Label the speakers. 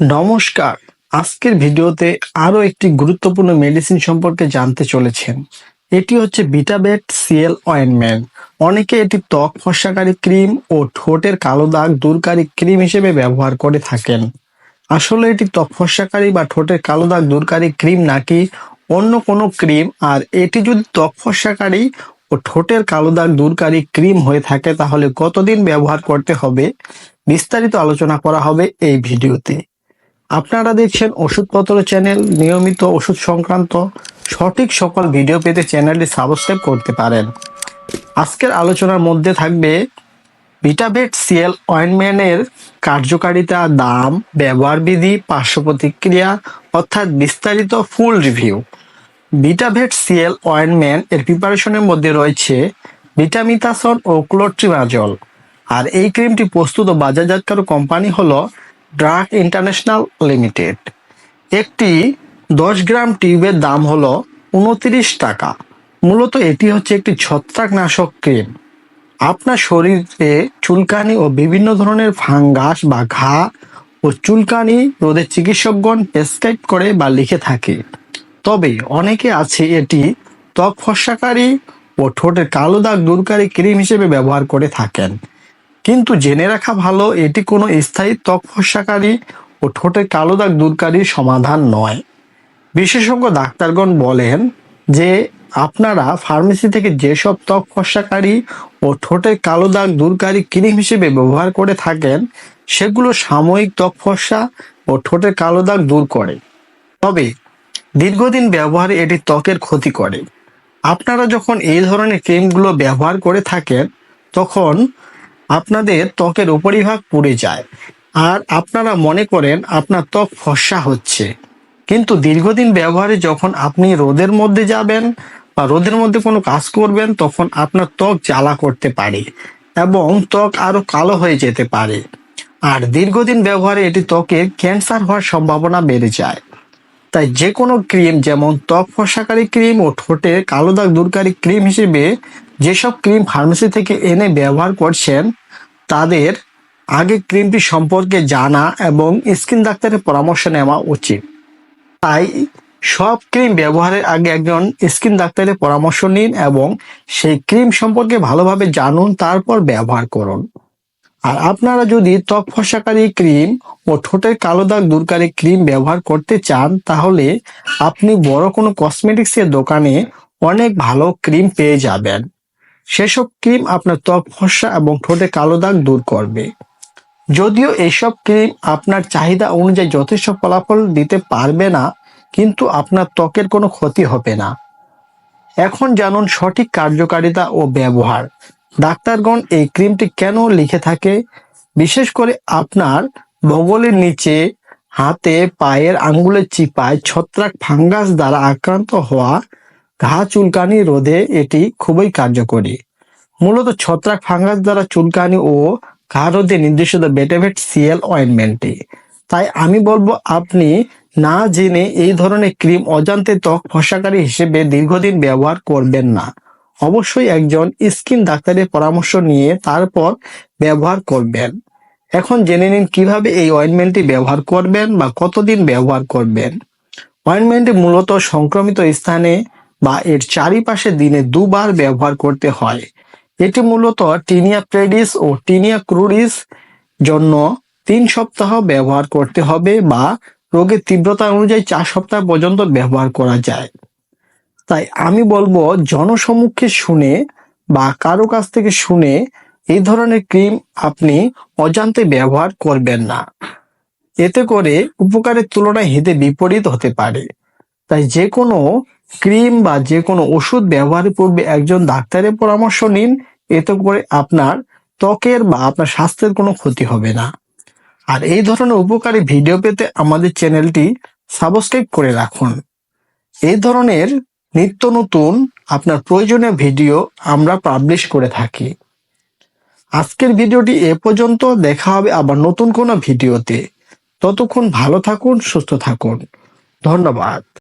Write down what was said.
Speaker 1: নমস্কার। আজকের ভিডিওতে আরও একটি গুরুত্বপূর্ণ মেডিসিন সম্পর্কে জানতে চলেছেন। এটি হচ্ছে বিটাবেট সিএল অয়েনমেন্ট অনেকে এটি ত্বক ফর্সাকারী ক্রিম ও ঠোঁটের কালো দাগ দূরকারী ক্রিম হিসেবে ব্যবহার করে থাকেন। আসলে এটি ত্বক ফর্সাকারী বা ঠোঁটের কালো দাগ দূরকারী ক্রিম নাকি অন্য কোনো ক্রিম? আর এটি যদি ত্বক ফর্সাকারী ও ঠোঁটের কালো দাগ দূরকারী ক্রিম হয়ে থাকে, তাহলে কতদিন ব্যবহার করতে হবে? বিস্তারিত আলোচনা করা হবে এই ভিডিওতে। আপনারা দেখছেন ওষুধপত্র চ্যানেল, নিয়মিত ওষুধ সংক্রান্ত সঠিক সকল ভিডিও পেতে চ্যানেলটি সাবস্ক্রাইব করতে পারেন। আজকের আলোচনার মধ্যে থাকবে ভিটাভেট সিএল অয়েনমেন্টের কার্যকারিতা, দাম, ব্যবহার বিধি, পার্শ্ব প্রতিক্রিয়া, অর্থাৎ বিস্তারিত full review. Vitavet CL ointment এর প্রিপারেশনের মধ্যে রয়েছে ভিটামিতাসন ও ক্লোট্রিমাজল। আর এই ক্রিমটি প্রস্তুত ও বাজারজাতকারক কোম্পানি হলো ড্রাগ ইন্টারন্যাশনাল লিমিটেড একটি দশ গ্রাম টিউবের দাম হলো উনত্রিশ টাকা। মূলত এটি হচ্ছে একটি ছত্রাকনাশক ক্রিম। আপনার শরীরে চুলকানি ও বিভিন্ন ধরনের ফাঙ্গাস বা ঘা ও চুলকানি রোধের চিকিৎসকগণ প্রেসক্রাইব করে বা লিখে থাকে। তবে অনেকে আছে এটি ত্বক ফর্সাকারী ও ঠোঁটের কালো দাগ দূরকারী ক্রিম হিসেবে ব্যবহার করে থাকেন। কিন্তু জেনে রাখা ভালো, এটি কোনো স্থায়ী ত্বক ফর্সাকারী ও ঠোঁটে কালো দাগ দূরকারীর সমাধান নয়। বিশেষজ্ঞ ডাক্তারগণ বলেন যে, আপনারা ফার্মেসি থেকে যেসব ত্বক ফর্সাকারী ও ঠোঁটে কালো দাগ দূরকারী ক্রিম হিসেবে ব্যবহার করে থাকেন, সেগুলো সাময়িক ত্বক ফর্সা ও ঠোঁটে কালো দাগ দূর করে। তবে দীর্ঘদিন ব্যবহারে এটি ত্বকের ক্ষতি করে। আপনারা যখন এই ধরনের ক্রিমগুলো ব্যবহার করে থাকেন, তখন আপনাদের ত্বকের উপরিভাগ পুড়ে যায়। আর আপনারা মনে করেন আপনার ত্বক ফর্সা হচ্ছে। কিন্তু দীর্ঘদিন ব্যবহারে যখন আপনি রোদের মধ্যে যাবেন বা রোদের মধ্যে কোনো কাজ করবেন, তখন আপনার ত্বক জ্বালা করতে পারে এবং ত্বক আরও কালো হয়ে যেতে পারে। আর দীর্ঘদিন ব্যবহারে এটি ত্বকে ক্যান্সার হওয়ার সম্ভাবনা বেড়ে যায়। তাই যে কোনো ক্রিম, যেমন ত্বক ফর্সাকারী ক্রিম ও ঠোঁটে কালো দাগ দূরকারী ক্রিম হিসেবে যেসব ক্রিম ফার্মেসি থেকে এনে ব্যবহার করছেন, তাদের আগে ক্রিমটি সম্পর্কে জানা এবং স্কিন ডাক্তারের পরামর্শ নেওয়া উচিত। তাই সব ক্রিম ব্যবহারের আগে একজন স্কিন ডাক্তারের পরামর্শ নিন এবং সেই ক্রিম সম্পর্কে ভালোভাবে জানুন, তারপর ব্যবহার করুন। আর আপনারা যদি ত্বক ফসাকারী ক্রিম ও ঠোঁটের কালো দাগ দূরকারী ক্রিম ব্যবহার করতে চান, তাহলে আপনি বড় কোনো কসমেটিক্সের দোকানে অনেক ভালো ক্রিম পেয়ে যাবেন। সেসব ক্রিম আপনার ত্বক ফসা এবং ঠোঁটে কালো দাগ দূর করবে। যদিও এইসব ক্রিম আপনার চাহিদা অনুযায়ী যথেষ্ট ফলাফল দিতে পারবে না, কিন্তু আপনার ত্বকের কোনো ক্ষতি হবে না। এখন জানুন সঠিক কার্যকারিতা ও ব্যবহার। ডাক্তারগণ এই ক্রিমটি কেন লিখে থাকে? বিশেষ করে আপনার বগলের নিচে, হাতে, পায়ের আঙ্গুলের চিপায় ছত্রাক, ফাঙ্গাস দ্বারা আক্রান্ত হওয়া ঘা চুলকানি রোধে এটি খুবই কার্যকরী। মূলত ছত্রাক ফাঙ্গাস দ্বারা চুলকানি ও ঘা রোধে নির্দেশিত বেটেভেট সিএল অয়েনমেন্টটি। তাই আমি বলব, আপনি না জেনে এই ধরনের ক্রিম অজান্তে ত্বক ফসাকারী হিসেবে দীর্ঘদিন ব্যবহার করবেন না। অবশ্যই একজন স্কিন ডাক্তারের পরামর্শ নিয়ে তারপর ব্যবহার করবেন। এখন জেনে নিন কীভাবে এই অয়েনমেন্টটি ব্যবহার করবেন বা কতদিন ব্যবহার করবেন। অয়েনমেন্টটি মূলত সংক্রমিত স্থানে বা এর চারিপাশে দিনে দুবার ব্যবহার করতে হয়। এটি মূলত টিনিয়া প্রেডিস ও টিনিয়া ক্রুডিস জন্য তিন সপ্তাহ ব্যবহার করতে হবে বা রোগের তীব্রতা অনুযায়ী চার সপ্তাহ পর্যন্ত ব্যবহার করা যায়। তাই আমি বলব জনসমুখে শুনে বা কারও কাছ থেকে শুনে এই ধরনের ক্রিম আপনি অজান্তে ব্যবহার করবেন না। এতে করে উপকারের তুলনায় হিতে বিপরীত হতে পারে। তাই যে কোনো ক্রিম বা যে কোনো ওষুধ ব্যবহারের পূর্বে একজন ডাক্তারের পরামর্শ নিন, এতে করে আপনার ত্বকের বা আপনার স্বাস্থ্যের কোনো ক্ষতি হবে না। আর এই ধরনের উপকারী ভিডিও পেতে আমাদের চ্যানেলটি সাবস্ক্রাইব করে রাখুন। এই ধরনের নিত্য নতুন আপনার প্রয়োজনীয় ভিডিও আমরা পাবলিশ করে থাকি। আজকের ভিডিওটি এ পর্যন্ত, দেখা হবে আবার নতুন কোনো ভিডিওতে। ততক্ষণ ভালো থাকুন, সুস্থ থাকুন। ধন্যবাদ।